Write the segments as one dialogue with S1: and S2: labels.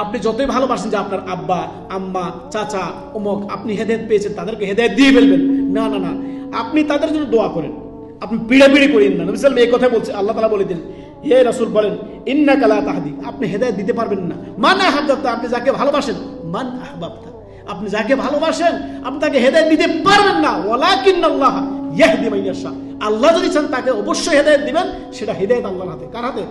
S1: আপনি যতই ভালোবাসেন যে আপনার আব্বা, আম্মা, চাচা অমক আপনি হেদায়ত পেয়েছেন, তাদেরকে হেদায়ত দিয়ে ফেলবেন। না না না। আপনি তাদের জন্য দোয়া করেন। আপনি পিড়াপিড়ি করেন না। নবী সাল্লাম এই কথা বলছে। আল্লাহ তালা বলে দিন হে রাসূল, বলেন ইন্না কালা তাহাদি। আপনি হেদায়ত দিতে পারবেন না। মান আহবাবতা আপনি যাকে ভালোবাসেন, মান আহবাবতা আপনি যাকে ভালোবাসেন, আপনি তাকে হেদায়ত দিতে পারবেন না। ওয়ালাকিন আল্লাহ ইয়াহদি মাইয়াশা আল্লাহ যদি চান, তাকে অবশ্যই হেদায়ত দিবেন। সেটা হেদায়ত আল্লাহর হাতে। কার হাতে?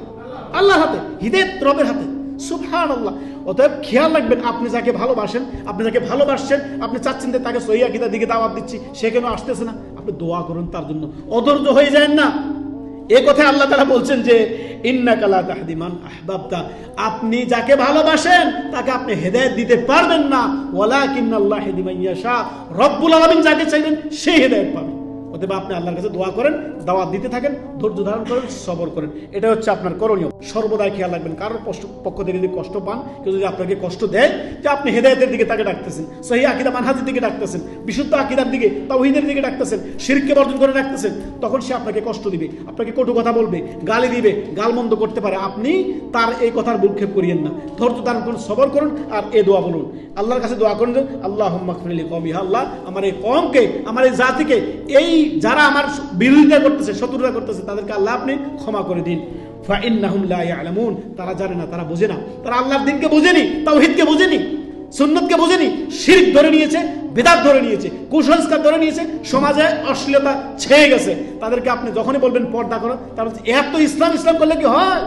S1: আল্লাহর হাতে। হিদায়ত রবের হাতে। সুবহান আল্লাহ অতএব খেয়াল রাখবেন, আপনি যাকে ভালোবাসেন, আপনি যাকে ভালোবাসছেন, আপনি চাচ্ছেন যে তাকে সহি আকিদার দিকে দাওয়াত দিচ্ছি, সে কেন আসতেছে না? আপনি দোয়া করুন তার জন্য। অধৈর্য হয়ে যায় না। এ কথায় আল্লাহ তারা বলছেন যে ইন্না কালা তাহদিমান আহবাবতা। আপনি যাকে ভালোবাসেন, তাকে আপনি হেদায়েত দিতে পারবেন না। ওয়ালা কিন্নাল্লাহ হেদিমাইয়াশা রব্বুল আলামিন যাকে চাইবেন, সেই হেদায়েত পাবেন। অতএব আপনি আল্লাহর কাছে দোয়া করেন, দাওয়াত দিতে থাকেন, ধৈর্য ধারণ করেন, সবর করেন। এটা হচ্ছে আপনার করণীয়। সর্বদাই খেয়াল রাখবেন, কারোর পক্ষ থেকে যদি কষ্ট পান, কেউ যদি আপনাকে কষ্ট দেয়, যে আপনি হেদায়তের দিকে তাকে ডাকতেছেন, সহি আকিদা মানহাজের দিকে ডাকতেছেন, বিশুদ্ধ আকিদার দিকে, তাওহীদের দিকে ডাকতেছেন, শিরকে বর্জন করে ডাকতেছেন, তখন সে আপনাকে কষ্ট দিবে, আপনাকে কটু কথা বলবে, গালি দিবে, গালমন্দ করতে পারে। আপনি তার এই কথার ভূক্ষেপ করিয়েন না। ধৈর্য ধারণ করুন, সবর করুন, আর এ দোয়া বলুন। আল্লাহর কাছে দোয়া করুন আল্লাহ আল্লাহ, আমার এই কমকে আমার এই জাতিকে এই যারা আমার বিরোধিতা করতেছে, শত্রুতা করতেছে, তাদেরকে আল্লাহ আপনি ক্ষমা করে দিন। ইয়ালামুন। তারা জানে না, তারা বোঝে না। তারা আল্লাহর দিনকে বোঝেনি, তাওহীদকে বোঝেনি, সুন্নতকে বোঝেনি, শিরক ধরে নিয়েছে, বেদাত ধরে নিয়েছে, কুসংস্কার ধরে নিয়েছে, সমাজে অশ্লীলতা ছেয়ে গেছে। তাদেরকে আপনি যখনই বলবেন পর্দা করো, তারা এত ইসলাম ইসলাম করলে কি হয়?